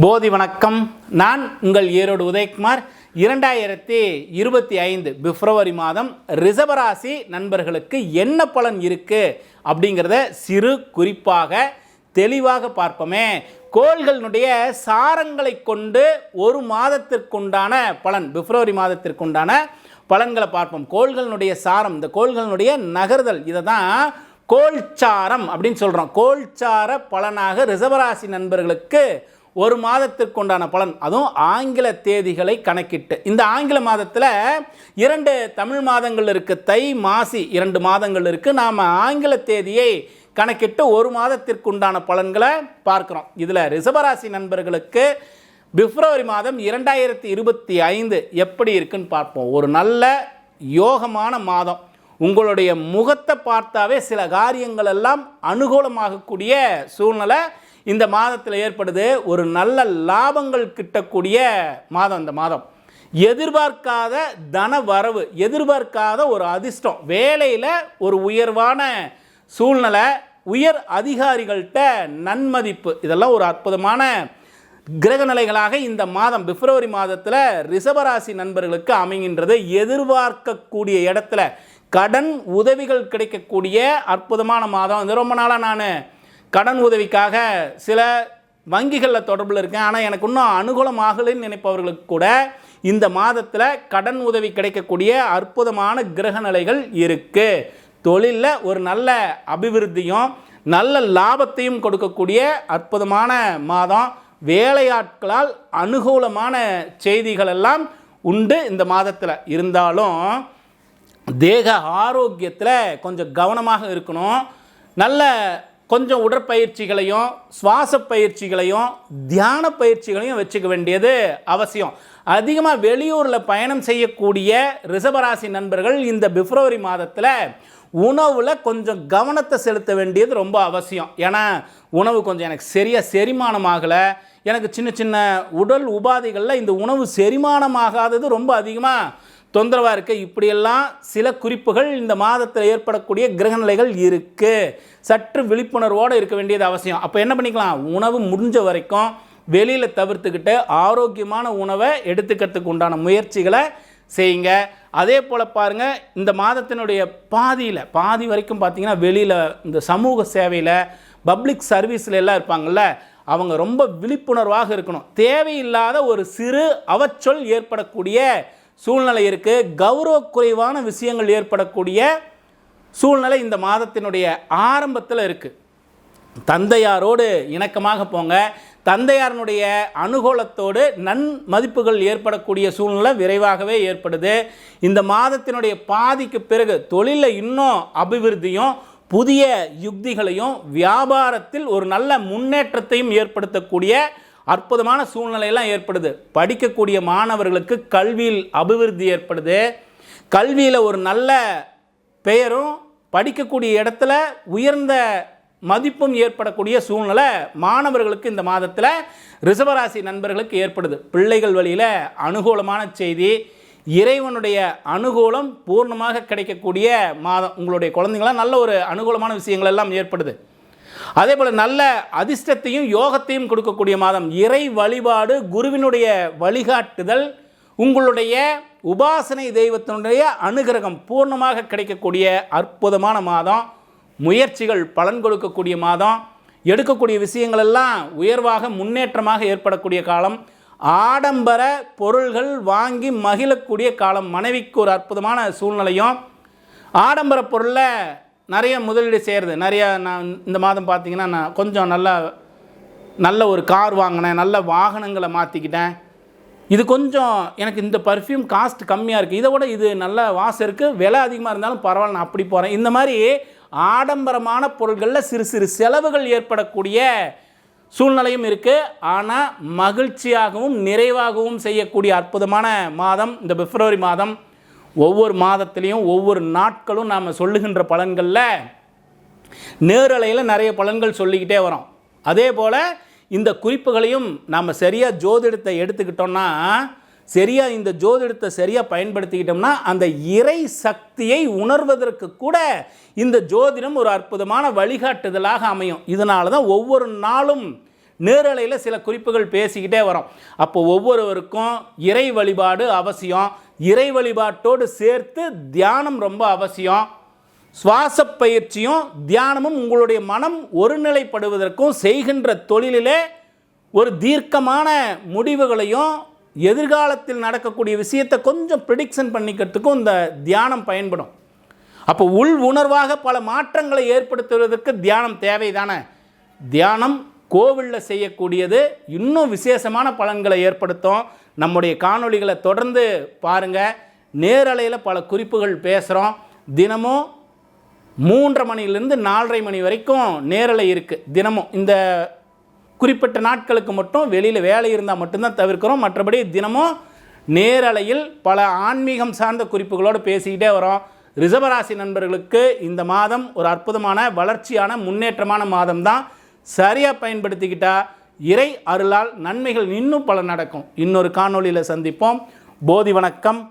போதி வணக்கம். நான் உங்கள் ஈரோடு உதயகுமார். இரண்டாயிரத்தி இருபத்தி ஐந்து பிப்ரவரி மாதம் ரிஷபராசி நண்பர்களுக்கு என்ன பலன் இருக்குது அப்படிங்கிறத சிறு குறிப்பாக தெளிவாக பார்ப்போமே. கோள்களினுடைய சாரங்களை கொண்டு ஒரு மாதத்திற்குண்டான பலன் பிப்ரவரி மாதத்திற்குண்டான பலன்களை பார்ப்போம். கோள்களினுடைய சாரம் இந்த கோள்களினுடைய நகர்தல் இதை தான் கோல்சாரம் அப்படின்னு சொல்கிறோம் கோல்சார பலனாக ரிசவராசி நண்பர்களுக்கு ஒரு மாதத்திற்கு உண்டான பலன். அதுவும் ஆங்கில தேதிகளை கணக்கிட்டு. இந்த ஆங்கில மாதத்தில் இரண்டு தமிழ் மாதங்கள் இருக்குது தை மாசி இரண்டு மாதங்கள் இருக்குது நாம் ஆங்கில தேதியை கணக்கிட்டு ஒரு மாதத்திற்கு உண்டான பலன்களை பார்க்குறோம். இதில் ரிஷபராசி நண்பர்களுக்கு பிப்ரவரி மாதம் இரண்டாயிரத்தி இருபத்தி ஐந்து எப்படி இருக்குன்னு பார்ப்போம். ஒரு நல்ல யோகமான மாதம். உங்களுடைய முகத்தை பார்த்தாவே சில காரியங்கள் எல்லாம் அனுகூலமாகக்கூடிய சூழ்நிலை இந்த மாதத்தில் ஏற்படுது ஒரு நல்ல லாபங்கள் கிட்டக்கூடிய மாதம் இந்த மாதம். எதிர்பார்க்காத தன வரவு எதிர்பார்க்காத ஒரு அதிர்ஷ்டம் வேலையில் ஒரு உயர்வான சூழ்நிலை உயர் அதிகாரிகள்கிட்ட நன்மதிப்பு இதெல்லாம் ஒரு அற்புதமான கிரகநிலைகளாக இந்த மாதம் பிப்ரவரி மாதத்தில் ரிஷபராசி நண்பர்களுக்கு அமைகின்றது. எதிர்பார்க்கக்கூடிய இடத்துல கடன் உதவிகள் கிடைக்கக்கூடிய அற்புதமான மாதம். இது ரொம்ப நாளாக நான் கடன் உதவிக்காக சில வங்கிகளில் தொடர்பில் இருக்கேன். ஆனால் எனக்கு இன்னும் அனுகூலமாகலன்னு நினைப்பவர்களுக்கு கூட இந்த மாதத்தில் கடன் உதவி கிடைக்கக்கூடிய அற்புதமான கிரக நிலைகள் இருக்குது தொழிலில் ஒரு நல்ல அபிவிருத்தியும் நல்ல லாபத்தையும் கொடுக்கக்கூடிய அற்புதமான மாதம். வேலையாட்களால் அனுகூலமான செய்திகள் எல்லாம் உண்டு இந்த மாதத்தில். இருந்தாலும் தேக ஆரோக்கியத்தில் கொஞ்சம் கவனமாக இருக்கணும். நல்ல கொஞ்சம் உடற்பயிற்சிகளையும் சுவாச பயிற்சிகளையும் தியான பயிற்சிகளையும் வச்சுக்க வேண்டியது அவசியம். அதிகமாக வெளியூரில் பயணம் செய்யக்கூடிய ரிஷபராசி நண்பர்கள் இந்த பிப்ரவரி மாதத்தில் உணவில் கொஞ்சம் கவனத்தை செலுத்த வேண்டியது ரொம்ப அவசியம். ஏன்னா உணவு கொஞ்சம் எனக்கு சரியாக செரிமானம் ஆகலை. எனக்கு சின்ன சின்ன உடல் உபாதைகளில் இந்த உணவு செரிமானமாகாதது ரொம்ப அதிகமாக தொந்தரவாக இருக்குது இப்படியெல்லாம் சில குறிப்புகள் இந்த மாதத்தில் ஏற்படக்கூடிய கிரகநிலைகள் இருக்குது சற்று விழிப்புணர்வோடு இருக்க வேண்டியது அவசியம். அப்போ என்ன பண்ணிக்கலாம்? உணவு முடிஞ்ச வரைக்கும் வெளியில் தவிர்த்துக்கிட்டு ஆரோக்கியமான உணவை எடுத்துக்கிறதுக்கு உண்டான முயற்சிகளை செய்யுங்க. அதே போல் பாருங்கள் இந்த மாதத்தினுடைய பாதியில் பாதி வரைக்கும் பார்த்தீங்கன்னா வெளியில் இந்த சமூக சேவையில் பப்ளிக் சர்வீஸில் எல்லாம் இருப்பாங்கள்ல அவங்க ரொம்ப விழிப்புணர்வாக இருக்கணும். தேவையில்லாத ஒரு சிறு அவச்சொல் ஏற்படக்கூடிய சூழ்நிலை இருக்குது கௌரவ குறைவான விஷயங்கள் ஏற்படக்கூடிய சூழ்நிலை இந்த மாதத்தினுடைய ஆரம்பத்தில் இருக்குது தந்தையாரோடு இணக்கமாக போங்க. தந்தையாரனுடைய அனுகூலத்தோடு நன் மதிப்புகள் ஏற்படக்கூடிய சூழ்நிலை விரைவாகவே ஏற்படுது. இந்த மாதத்தினுடைய பாதிக்கு பிறகு தொழிலில் இன்னும் அபிவிருத்தியும் புதிய யுக்திகளையும் வியாபாரத்தில் ஒரு நல்ல முன்னேற்றத்தையும் ஏற்படுத்தக்கூடிய அற்புதமான சூழ்நிலையெல்லாம் ஏற்படுது. படிக்கக்கூடிய மாணவர்களுக்கு கல்வியில் அபிவிருத்தி ஏற்படுது. கல்வியில் ஒரு நல்ல பெயரும் படிக்கக்கூடிய இடத்துல உயர்ந்த மதிப்பும் ஏற்படக்கூடிய சூழ்நிலை மாணவர்களுக்கு இந்த மாதத்தில் ரிசவராசி நண்பர்களுக்கு ஏற்படுது. பிள்ளைகள் வழியில் அனுகூலமான செய்தி இறைவனுடைய அனுகூலம் பூர்ணமாக கிடைக்கக்கூடிய மாதம். உங்களுடைய குழந்தைங்களாம் நல்ல ஒரு அனுகூலமான விஷயங்கள் எல்லாம் ஏற்படுது. அதே போல் நல்ல அதிர்ஷ்டத்தையும் யோகத்தையும் கொடுக்கக்கூடிய மாதம் இறை வழிபாடு குருவினுடைய வழிகாட்டுதல் உங்களுடைய உபாசனை தெய்வத்தினுடைய அனுகிரகம் பூர்ணமாக கிடைக்கக்கூடிய அற்புதமான மாதம். முயற்சிகள் பலன் கொடுக்கக்கூடிய மாதம். எடுக்கக்கூடிய விஷயங்களெல்லாம் உயர்வாக முன்னேற்றமாக ஏற்படக்கூடிய காலம். ஆடம்பர பொருள்கள் வாங்கி மகிழக்கூடிய காலம். மனைவிக்கு ஒரு அற்புதமான சூழ்நிலையும். ஆடம்பர பொருளில் நிறைய முதலீடு செய்கிறது நிறையா நான் இந்த மாதம் பார்த்தீங்கன்னா நான் கொஞ்சம் நல்ல நல்ல ஒரு கார் வாங்கினேன். நல்ல வாகனங்களை மாற்றிக்கிட்டேன் இது கொஞ்சம் எனக்கு இந்த பர்ஃப்யூம் காஸ்ட் கம்மியாக இருக்குது இதை விட இது நல்ல வாசம் இருக்குது விலை அதிகமாக இருந்தாலும் பரவாயில்ல நான் அப்படி போகிறேன் இந்த மாதிரி ஆடம்பரமான பொருட்களில் சிறு சிறு செலவுகள் ஏற்படக்கூடிய சூழ்நிலையும் இருக்குது ஆனால் மகிழ்ச்சியாகவும் நிறைவாகவும் செய்யக்கூடிய அற்புதமான மாதம் இந்த பிப்ரவரி மாதம். ஒவ்வொரு மாதத்துலேயும் ஒவ்வொரு நாட்களும் நாம் சொல்லுகின்ற பலன்களில் நேரலையில் நிறைய பலன்கள் சொல்லிக்கிட்டே வரோம். அதே போல் இந்த குறிப்புகளையும் நாம் சரியாக ஜோதிடத்தை எடுத்துக்கிட்டோம்னா சரியாக இந்த ஜோதிடத்தை சரியாக பயன்படுத்திக்கிட்டோம்னா அந்த இறை சக்தியை உணர்வதற்கு கூட இந்த ஜோதிடம் ஒரு அற்புதமான வழிகாட்டுதலாக அமையும். இதனால தான் ஒவ்வொரு நாளும் நேரலையில் சில குறிப்புகள் பேசிக்கிட்டே வரோம். அப்போ ஒவ்வொருவருக்கும் இறை வழிபாடு அவசியம். இறை வழிபாட்டோடு சேர்த்து தியானம் ரொம்ப அவசியம். சுவாச பயிற்சியும் தியானமும் உங்களுடைய மனம் ஒருநிலைப்படுவதற்கும் செய்கின்ற தொழிலிலே ஒரு தீர்க்கமான முடிவுகளையும் எதிர்காலத்தில் நடக்கக்கூடிய விஷயத்தை கொஞ்சம் ப்ரிடிக்ஷன் பண்ணிக்கிறதுக்கும் இந்த தியானம் பயன்படும். அப்போ உள் உணர்வாக பல மாற்றங்களை ஏற்படுத்துவதற்கு தியானம் தேவைதானே? தியானம் கோவிலில் செய்யக்கூடியது இன்னும் விசேஷமான பலன்களை ஏற்படுத்தும். நம்முடைய காணொளிகளை தொடர்ந்து பாருங்கள் நேரலையில் பல குறிப்புகள் பேசுகிறோம் தினமும் மூன்றரை மணிலேருந்து நாலரை மணி வரைக்கும் நேரலை இருக்குது தினமும் இந்த குறிப்பிட்ட நாட்களுக்கு மட்டும் வெளியில் வேலை இருந்தால் மட்டும்தான் தவிர்க்கிறோம். மற்றபடி தினமும் நேரலையில் பல ஆன்மீகம் சார்ந்த குறிப்புகளோடு பேசிக்கிட்டே வரோம். ரிசவராசி நண்பர்களுக்கு இந்த மாதம் ஒரு அற்புதமான வளர்ச்சியான முன்னேற்றமான மாதம் தான் சரியாக பயன்படுத்திக்கிட்டா இறை அருளால் நன்மைகள் இன்னும் பல நடக்கும். இன்னொரு காணொளியில் சந்திப்போம். போதி வணக்கம்.